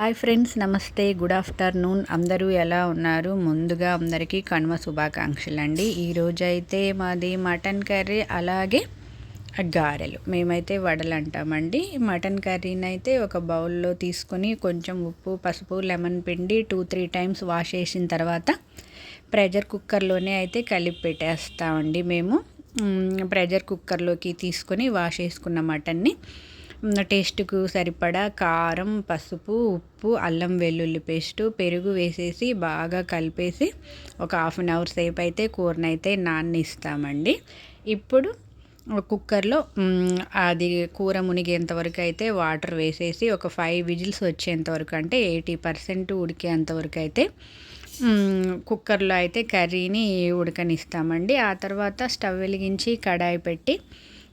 Hi friends నమస్తే. Good afternoon. అందరూ ఎలా ఉన్నారు? ముందుగా అందరికీ కనుమ శుభాకాంక్షలు అండి ఈరోజు అయితే మాది మటన్ కర్రీ అలాగే గారెలు. మేమైతే వడలు అంటామండి. మటన్ కర్రీని అయితే ఒక బౌల్లో తీసుకొని కొంచెం ఉప్పు పసుపు లెమన్ పిండి టూ త్రీ టైమ్స్ వాష్ చేసిన తర్వాత ప్రెషర్ కుక్కర్లోనే అయితే కలిపి పెట్టేస్తామండి మేము ప్రెషర్ కుక్కర్లోకి తీసుకొని వాష్ చేసుకున్న మటన్ని. టేస్ట్కు సరిపడా కారం పసుపు ఉప్పు అల్లం వెల్లుల్లి పేస్టు పెరుగు వేసేసి బాగా కలిపేసి ఒక హాఫ్ అన్ అవర్ సేపు అయితే కూరనైతే నాన్నిస్తామండి. ఇప్పుడు కుక్కర్లో అది కూర మునిగేంత వరకు అయితే వాటర్ వేసేసి ఒక ఫైవ్ విజిల్స్ వచ్చేంత వరకు అంటే ఎయిటీ పర్సెంట్ ఉడికేంత వరకు అయితే కుక్కర్లో అయితే కర్రీని ఉడకనిస్తామండి. ఆ తర్వాత స్టవ్ వెలిగించి కడాయి పెట్టి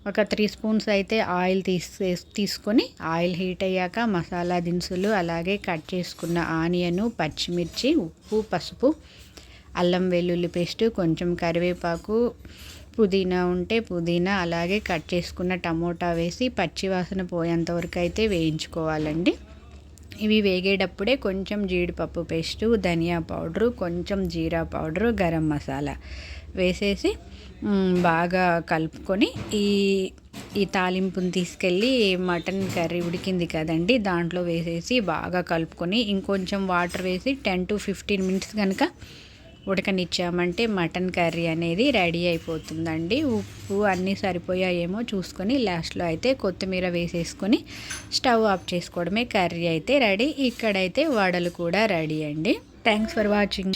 ఒక త్రీ స్పూన్స్ అయితే ఆయిల్ తీసే తీసుకొని ఆయిల్ హీట్ అయ్యాక మసాలా దినుసులు అలాగే కట్ చేసుకున్న ఆనియను పచ్చిమిర్చి ఉప్పు పసుపు అల్లం వెల్లుల్లి పేస్ట్ కొంచెం కరివేపాకు పుదీనా ఉంటే పుదీనా అలాగే కట్ చేసుకున్న టమోటా వేసి పచ్చివాసన పోయేంత వరకు అయితే వేయించుకోవాలండి. ఇవి వేగేటప్పుడే కొంచెం జీడిపప్పు పేస్టు ధనియా పౌడరు కొంచెం జీరా పౌడరు గరం మసాలా వేసేసి బాగా కలుపుకొని ఈ ఈ తాలింపుని తీసుకెళ్ళి మటన్ కర్రీ ఉడికింది కదండి దాంట్లో వేసేసి బాగా కలుపుకొని ఇంకొంచెం వాటర్ వేసి టెన్ టు ఫిఫ్టీన్ మినిట్స్ కనుక ఉడకనిచ్చామంటే మటన్ కర్రీ అనేది రెడీ అయిపోతుందండి. ఉప్పు అన్నీ సరిపోయాయేమో చూసుకొని లాస్ట్లో అయితే కొత్తిమీర వేసేసుకొని స్టవ్ ఆఫ్ చేసుకోవడమే. కర్రీ అయితే రెడీ ఇక్కడైతే వడలు కూడా రెడీ అండి. Thanks for watching.